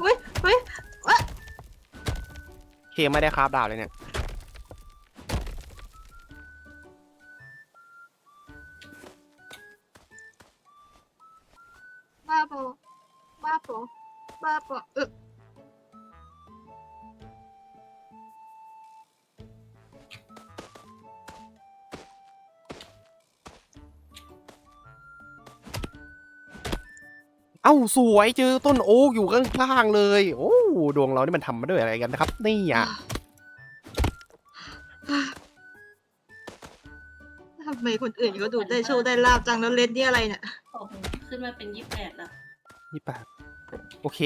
เฮ้ยเฮ้ยเคไม่ได้คราบดาบเลยเนี่ยบ้าปอบ้าปอบ้าปอเออ เอ้าสวยเจอต้นโอ๊กอยู่ข้างๆเลย โอ้ดวงเรานี่มันทำมาด้วยอะไรกันนะครับ นี่อะทำไมคนอื่นก็ดูได้โชว์ได้ลาบจังแล้วเลนนี่อะไรเนี่ยผมขึ้นมาเป็นยี่สิบแปดแล้วยี่แปดโอเค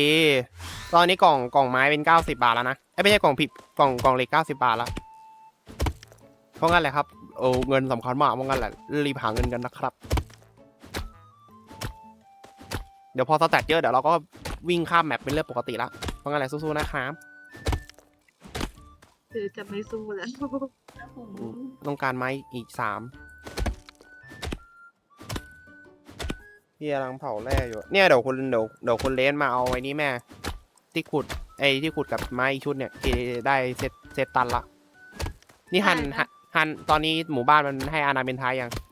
ตอนนี้กล่องกล่องไม้เป็นเก้าสิบาทแล้วนะไอ้ยไม่ใช่กล่องผิดกล่องกล่องเหล็กเก้าสิบาทแล้วเพราะงั้นแหละครับ โอ้เงินสำคัญมากเพราะงั้นแหละรีบหาเงินกันนะครับ เดี๋ยวพอสแตทเยอะเดี๋ยวเราก็วิ่งข้ามแมปเป็นเรื่องปกติละเพราะงั้นแหละสู้ๆนะครับคือจะไม่สู้แล้วแล้วผมต้องการไม้อีกสามพี่กำลังเผาแร่อยู่ เนี่ยเดี๋ยวคุณเดี๋ยวเดี๋ยวคุณเลนมาเอาไว้นี่แม่ ที่ขุดไอ้ที่ขุดกับไม้อีกชุดเนี่ยเคได้เซตเซตตันละ นี่ฮันฮันฮันตอนนี้หมู่บ้านมันให้อาณาเป็นท้ายยังหืม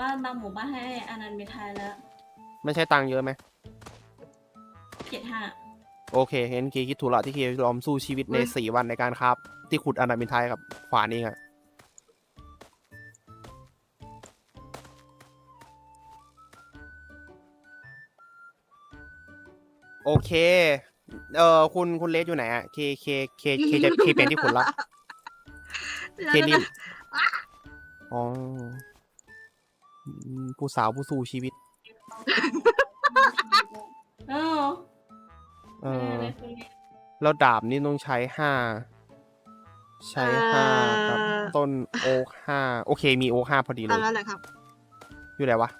บ้านบางหมู่บ้านให้อานันต์เมทายแล้วไม่ใช่ตังค์เยอะไหมเจ็ดห้า โอเคเห็นเคคิดถูกละที่เคยอมสู้ชีวิตในสี่วันในการครับที่ขุดอาณาเป็นท้ายกับขวานเองอะโอเค เออคุณคุณเลสอยู่ไหนอะเคเคเคเคจะเคเป็นที่ขุดละ เคนี่ อ๋ออืม ผู้สาวผู้สู้ชีวิต เออเอไม่อได้คุณเรียนแล้วดาบนี่ต้องใช้ห้า ใช้ห้ากับ ต้นโอ๊กห้าโอเคมีโอ๊กห้าพอดีเลเอายแล้วแหละครับ อยู่ไหนวะ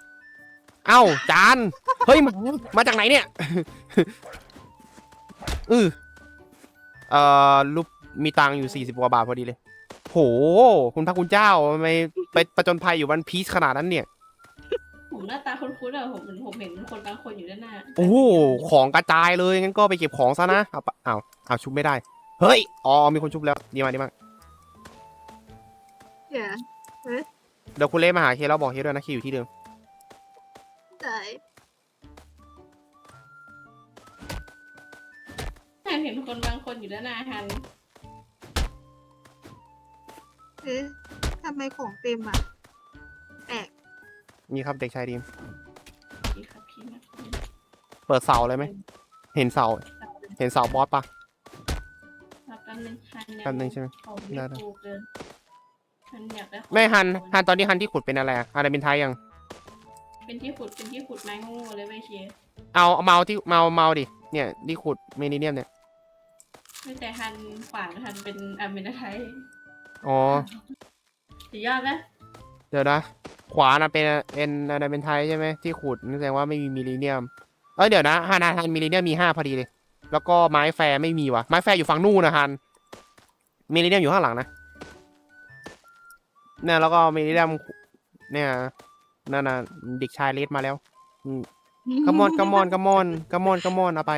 เอ้า จาน เฮ้ย มามาจากไหนเนี่ยอือเอ่อรูปมีตังค์อยู่สี่สิบกว่าบาทพอดีเลย โห คุณพระคุณเจ้าทำไมไปประจนภัยอยู่วันพีชขนาดนั้นเนี่ย ผมหน้าตาคุ้นๆอะผมผมเห็นคนบางคนอยู่ด้านหน้าโอ้โหของกระจายเลยงั้นก็ไปเก็บของซะนะเอาปะเอาเอาชุบไม่ได้ เฮ้ยอ๋อมีคนชุบแล้วดีมากดีมากเดี๋ยวเดี๋ยวคุณเล่มาหาเคแล้วบอกเคด้วยนะเคอยู่ที่เดิมได้เห็นคนบางคนอยู่ด้านหน้าฮันเอ๊ะทำไมของเต็มอะแปลก นี่ครับเด็กชายดีมดีครับพี่มาคุณเปิดเสาเลยไหมเห็นเสาเห็นเสาบอสปะรับแป๊บนึงฮันแป๊บนึงใช่ไหมของได้ไม่ได้ถูกเลยฮันอยากได้ของไม่ฮันคนฮันตอนนี้ฮันที่ขุดเป็นอะไรอะอะไรเป็นท้ายยัง เป็นที่ขุดเป็นที่ขุดไม้โง่ๆเลยไม่เชียร์เอาเอาเมาที่เมาเมาดิเนี่ยที่ขุดเมนิเนียมเนี่ยไม่แต่ฮันขวานฮันเป็นอเมนาไทยอ๋อสุดยอดไหมเดี๋ยวนะ ขวานะเป็นเป็นอะไรเป็นไทยใช่ไหมที่ขุดนั่นแสดงว่าไม่มีมิลลิเนียม เอ้ยเดี๋ยวนะฮันฮันฮันมิลลิเนียมมีห้าพอดีเลย แล้วก็ไม้แฟร์ไม่มีวะไม้แฟร์อยู่ฝั่งนู่นนะฮันมิลลิเนียมอยู่ข้างหลังนะเนี่ยแล้วก็มิลลิเนียมเนี่ยนั่นน่ะเด็กชายเลสมาแล้วกัมมอนกัมมอนกัมมอนกัมมอนกัมมอนเอาไป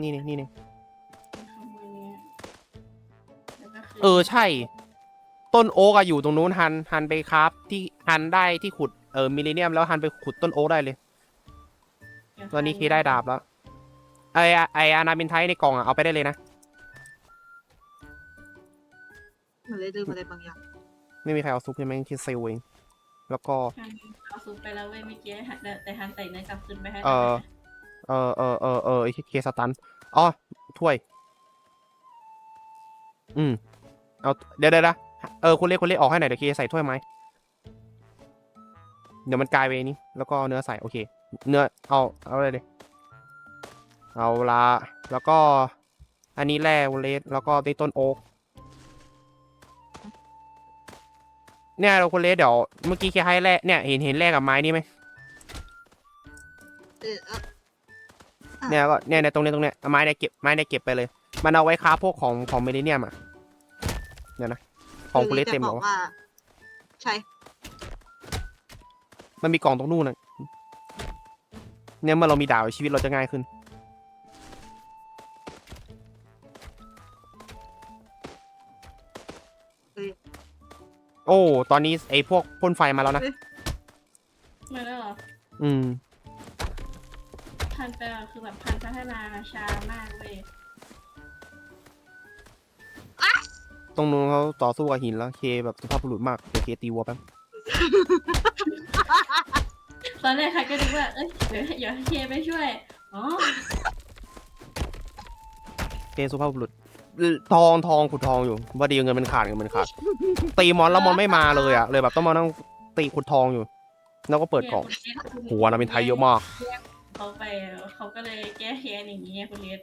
นี่นี่นี่นี่ขโมยเนี่ยแล้วก็คืเออใช่ ต้นโอ๊กอะอยู่ตรงนู้นฮันฮันไปครับที่ฮันได้ที่ขุดเออมิลลิเนียมแล้วฮันไปขุดต้นโอ๊กได้เลย ตอนนี้คีได้ดาบแล้วไอไออานาบินไทยในกล่องอะเอาไปได้เลยนะเหมือนเลยลืมอะไรบางอย่างไม่มีใครเอาซุปใช่ไหมคิดเซลเองแล้วก็ฮันเอาซุปไปแล้วเว้ยเมื่อกี้ฮันแต่แต่ฮันใส่เนยกลับคืนไปให้เออเออเออเออเออไอเคสตันอ๋อถ้วย อืมเอาเดี๋ยวเดี๋ยวนะ เออคุณเล็กคุณเล็กออกให้หน่อยเดี๋ยวเคใส่ถ้วยไหมเดี๋ยวมันกลายไปนี้แล้วก็เนื้อใส่โอเค เนื้อเอาเอาเลยดิเอาละแล้วก็อันนี้แร่เลสแล้วก็ได้ต้นโอ๊กเนี่ยเราคุณเลสเดี๋ยวเมื่อกี้เคให้แร่เนี่ยเห็นเห็นแร่กับไม้นี่ไหมเออเอาเนี่ยก็เนี่ยในตรงเนี้ยตรงเนี้ยเอาไม้เนี่ยเก็บไม้เนี่ยเก็บไปเลย มันเอาไว้ค้าพวกของของเมลิเนียมอะเดี๋ยวนะ ของคุณเลสเต็มเหรอจะบวะอกว่าใช่ มันมีกล่องตรงนู่นนะเนี่ยเมื่อเรามีดาวชีวิตเราจะง่ายขึ้น โอ้ ตอนนี้ไอ้พวกพ่นไฟมาแล้วนะ มาแล้วเหรอ อืม พันไปอะคือแบบพันพัฒนาช้ามากเลย ตรงนู้นเขาต่อสู้กับหินแล้วเคแบบสุภาพบุรุษมากเดี๋ยวเคตีวัวแป๊บตอนแรกใครก็นึกว่า เอ้ย เดี๋ยวเดี๋ยวให้เคไปช่วย อ๋อ เคสุภาพบุรุษทองทองขุดทองอยู่ว่าดีเงินมันขาดเงินมันขาดตีมอนแล้วมอนไม่มาเลยอะเลยแบบต้องมานั่งตีขุดทองอยู่ แล้วก็เปิดกล่องหัวนะเป็นไทยเยอะมาก เขาไปเขาก็เลยแก้แค้นอย่างนี้ไงคุณเลส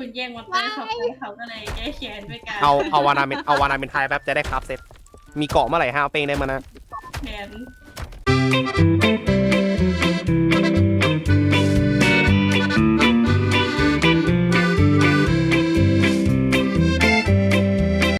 คุณแย่งมอนเตอร์เขาไปเขาก็เลยแก้แค้นด้วยการเอาเอาวานาเป็นเอาวานาเป็นไทยแป๊บจะได้ครับเซ็ตมีเกาะเมื่อไหร่ฮะเอาเป้งได้มานะแทน